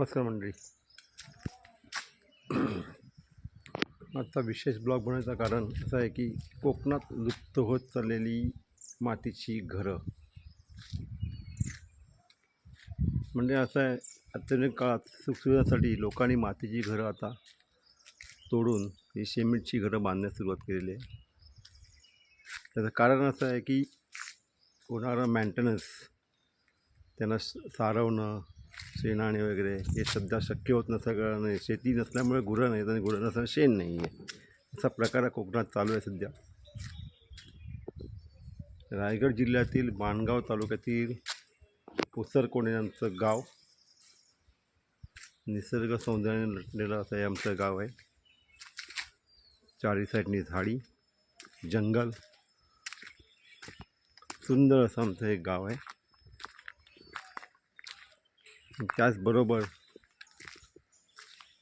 नमस्कार मंडळी. आजचा विशेष ब्लॉग बनवायचं कारण असं आहे की कोकणात लुप्त होत चाललेली मातीची घरं. म्हणजे असं आहे आधुनिक काळात सुखसुविधासाठी लोकांनी मातीची घरं आता तोडून ही सिमेंटची घरं बांधण्यास सुरुवात केलेली आहे. त्याचं कारण असं आहे की होणारं मेंटेनन्स त्यांना स- सारवणं शेणाणे वगैरे हे सध्या शक्य होत नसल्या नाही शेती नसल्यामुळे गुरं नाहीत आणि गुरं नसल्यामुळे शेण नाही आहे. असा प्रकार कोकणात चालू आहे सध्या. रायगड जिल्ह्यातील माणगाव तालुक्यातील पुसरकोणे आमचं गाव. निसर्ग सौंदर्याने नटलेलं असं हे आमचं गाव आहे. चारी साईडनी झाडी जंगल. सुंदर असं आमचं हे गाव आहे. त्याचबरोबर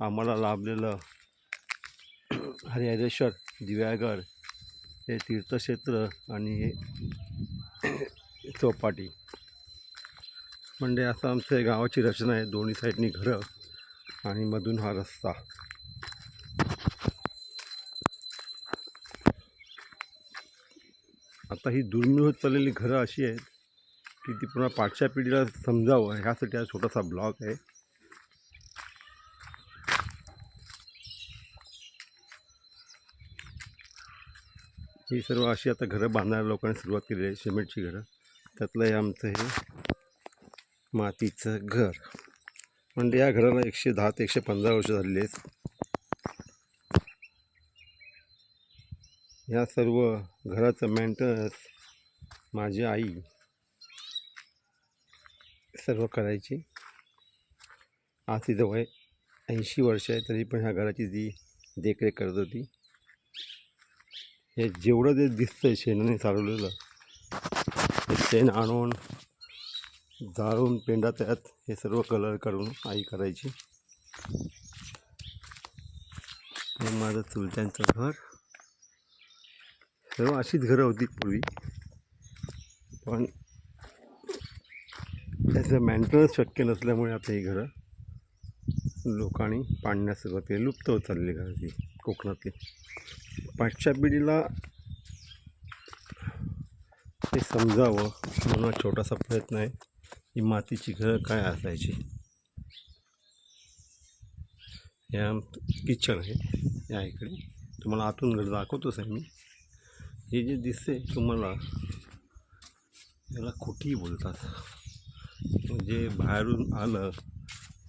आम्हाला लाभलेलं हरिहरेश्वर दिव्यागड हे तीर्थक्षेत्र आणि हे चौपाटी. म्हणजे असं आमचं गावाची रचना आहे दोन्ही साईडनी घरं आणि मधून हा रस्ता. आता ही दुर्मिळ होत चाललेली घरं अशी आहेत की ती पुन्हा पाठच्या पिढीला समजावं. ह्यासाठी हा छोटासा ब्लॉग आहे. ही सर्व अशी आता घरं बांधणाऱ्या लोकांनी सुरुवात केली आहे सिमेंटची घरं. त्यातलं हे आमचं हे मातीचं घर. म्हणजे या घराला एकशे दहा ते एकशे पंधरा वर्ष झालेली आहेत. या सर्व घराचं मेंटेनन्स माझी आई सर्व करायची. आज तिथं वय ऐंशी वर्ष आहे तरी पण ह्या घराची ती देखरेख करत होती. हे जेवढं ते दिसतंय शेणाने चालवलेलं ते शेण आणून जाळून पेंडा त्यात हे सर्व कलर करून आई करायची. हे माझं चुलत्यांचं घर. सर्व अशीच घरं होती पूर्वी. पण त्याचं मेंटेनन्स शक्य नसल्यामुळे आता ही घरं लोकांनी पाडण्यास सुरुवात केली. लुप्त होत चालली घरं ती कोकणातली. पाचच्या पिढीला ते समजावं म्हणून छोटासा प्रयत्न आहे ही मातीची घरं काय असायची. या किचन आहे या इकडे. तुम्हाला आतून घर दाखवतोच आहे मी. हे जे दिसते तुम्हाला याला खोटीही बोलतात. म्हणजे बाहेरून आलं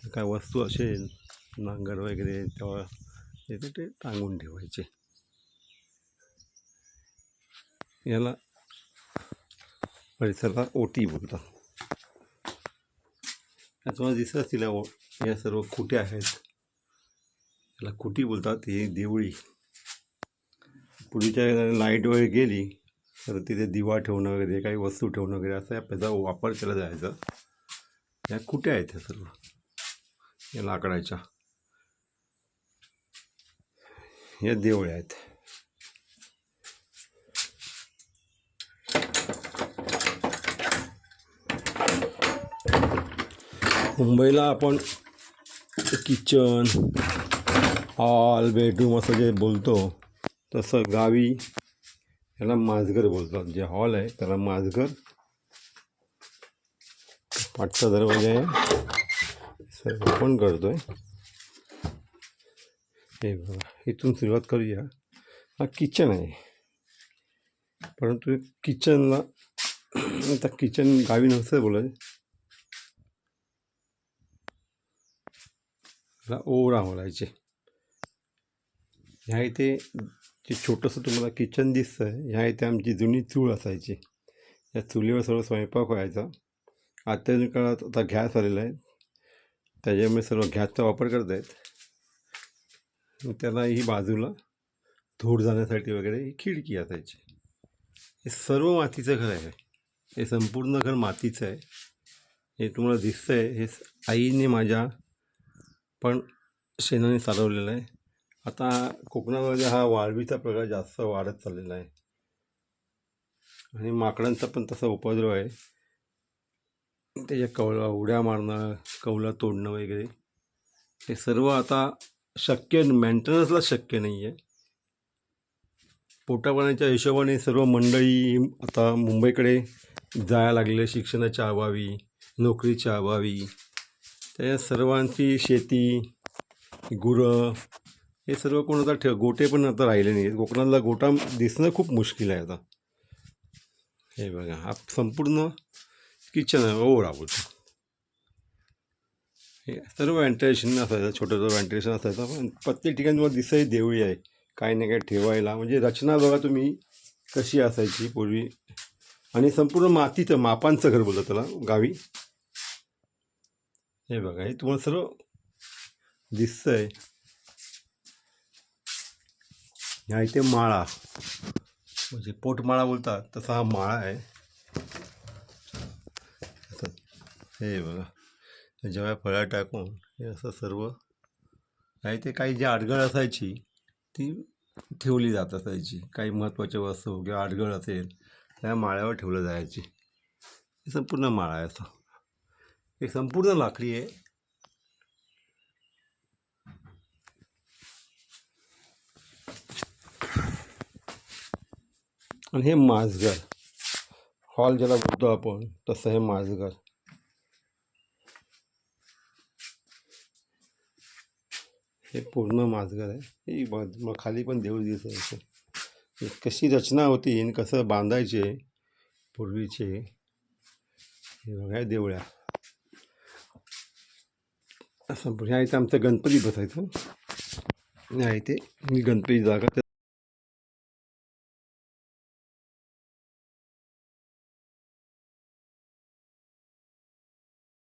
तर काय वस्तू असेल नांगर वगैरे तेव्हा येते ते टांगून ठेवायचे. याला परिसराला ओटी बोलतात. तुम्हाला दिसत असतील ओ या सर्व खुट्या आहेत. याला खुटी बोलतात ही देवळी. पूर्वीच्या लाइट वगैरे गेली तर तिथे दिवा ठेवणं वगैरे काही वस्तू ठेवणं वगैरे असा त्याचा वापर केला जायचा. या कुठे आहेत ह्या सर्व? या लाकडाच्या. या देवळ्या आहेत. मुंबईला आपण किचन हॉल बेडरूम असं जे बोलतो तसं गावी याला माझघर बोलतात. जे हॉल आहे त्याला माझघर पाठचा दरवाजा आहे. सर ओपन करतोय. हे बघा इथून सुरुवात करूया. हा किचन आहे. परंतु किचनला आता किचन गावी नसतं बोलत ओवरा बोलायचे. ह्या इथे जे छोटंसं तुम्हाला किचन दिसतं आहे ह्या इथे आमची जुनी चूळ असायची. या चुलीवर सर्व स्वयंपाक व्हायचा. आत्ताच्या काळात आता गॅस आलेला आहे. त्याच्यामुळे सर्व गॅसचा वापर करत आहेत मग त्याला ही बाजूला धूळ जाण्यासाठी वगैरे ही खिडकी असायची. हे सर्व मातीचं घर आहे. हे संपूर्ण घर मातीचं आहे. हे तुम्हाला दिसतं आहे हे आईने माझ्या पण शेणाने चालवलेलं आहे. आता कोकणामध्ये हा वाळवीचा प्रकार जास्त वाढत चाललेला आहे. आणि माकडांचा पण तसा उपद्रव आहे. त्याच्या कवला उड्या मारणं कौला तोडणं वगैरे हे सर्व आता शक्य मेंटेनन्सला शक्य नाही आहे पोटापाण्याच्या हिशोबाने सर्व मंडळी आता मुंबईकडे जायला लागले शिक्षणाच्या अभावी नोकरीच्या अभावी. त्या सर्वांची शेती गुरं हे सर्व कोण आता ठेव गोटे पण आता राहिले नाही कोकणातला गोटा दिसणं खूप मुश्किल आहे आता. हे बघा हा संपूर्ण किचन आहे. हो, ओ बोलतो हे सर्व व्हेंटिलेशन असायचं छोटं छोटं व्हेंटिलेशन असायचं. पण प्रत्येक ठिकाणी तुम्हाला दिसाय देवळी आहे. काही ना काही ठेवायला. म्हणजे रचना बघा तुम्ही कशी असायची पूर्वी. आणि संपूर्ण मातीचं मापांचं घर बोलतं त्याला गावी. हे बघा हे तुम्हाला सर्व दिसतं आहे ह्या इथे माळा. म्हणजे पोटमाळा बोलतात तसा हा माळा आहे. असं हे बघा. जेव्हा फळ्या टाकून हे असं सर्व आहे ते काही जी अडगळ असायची ती ठेवली जात असायची. काही महत्त्वाच्या वस्तू किंवा अडगळ असेल त्या माळ्यावर ठेवलं जायची. संपूर्ण माळा आहे असं. एक संपूर्ण लाकडी आहे. आणि हे माझघर हॉल ज्याला बोलतो आपण तसं हे माझघर हे पूर्ण माझघर आहे. हे मग खाली पण देऊळ दिसायचं कशी रचना होती आणि कसं बांधायचे पूर्वीचे हे बघा देवळ्या. असं ह्या इथं आमचं गणपती बसायचं. ह्या इथे मी गणपती जागा